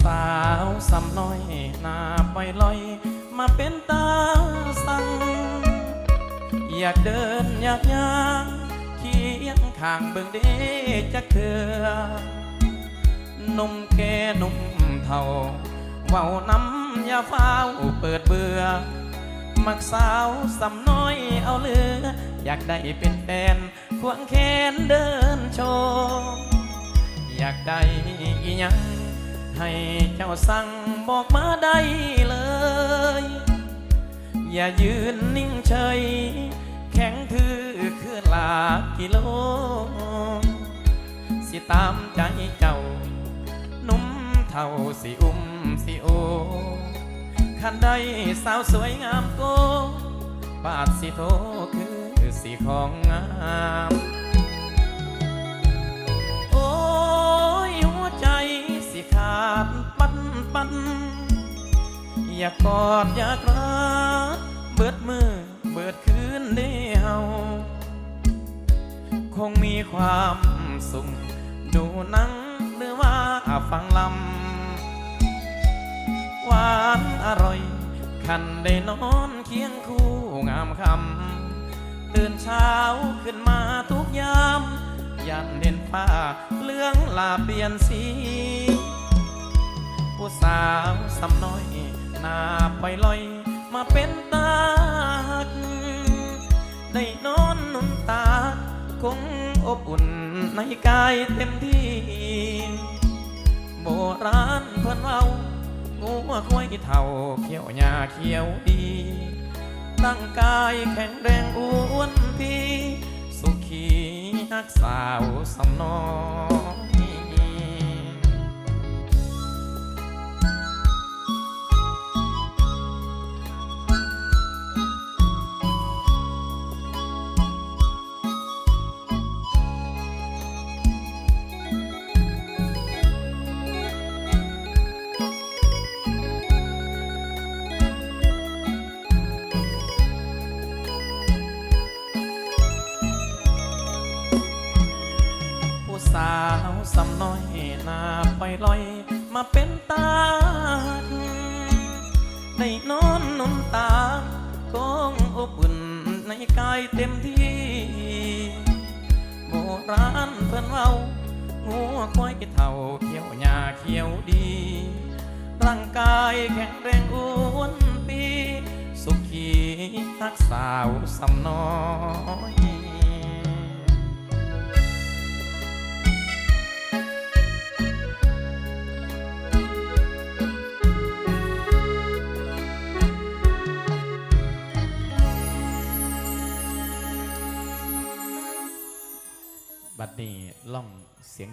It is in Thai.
สำน้อยหน้าไปลอย มาเป็นตาสั่งอยากเดินอยากย่างเคียงข้างเบิ่งเด้จักเถือหนุ่มแก่หนุ่มเท่าเว้าน้ำอย่าฟ้าวเปิดเบื่อ มักสาวสำน้อยเอาเหลือ อยากได้เป็นแฟนควงแขนเดินโชว์อยากได้อีหยัง ให้เจ้าสั่งบอกมาได้เลย อย่ายืนนิ่งเฉย แข็งทือคือหลากิโล สิตามใจเจ้า นุ่มเท่าสิอุ้มสิโอคันใดสาวสวยงามโกบาดสิโทคือสิของงาม อยากกอดอยากรักเบิดมือเบิดคืนได้เฮาคงมีความสุขดูหนังหรือว่าฟังลำหวานอร่อย คันได้นอนเคียงคู่งามคำตื่นเช้าขึ้นมาทุกยามยันเห็นฟ้าเลืองลาเปลี่ยนสี ผู้สาวสำน้อย หน้าปลอยลอย มาเป็นตากได้นอนนุนตา คงอบอุ่นในกายเต็มที่ โบราณเพิ่นเว้างูควายเท่าเขียวหญ้าเขียวดีร่างกายแข็งแรงอ้วนพีสุขีนักสาวสำนอย สำน้อยหน้าไปลอย มาเป็นตาหักได้นอนนนตาคงอบอุ่นในกายเต็มที่โบราณเพิ่นเว้างัวควายเท่าเขียวหญ้าเขียวดี ร่างกายแข็งแรงอ้วนปี สุขีทักสาวสำน้อย บัดนี้ล่องเสียง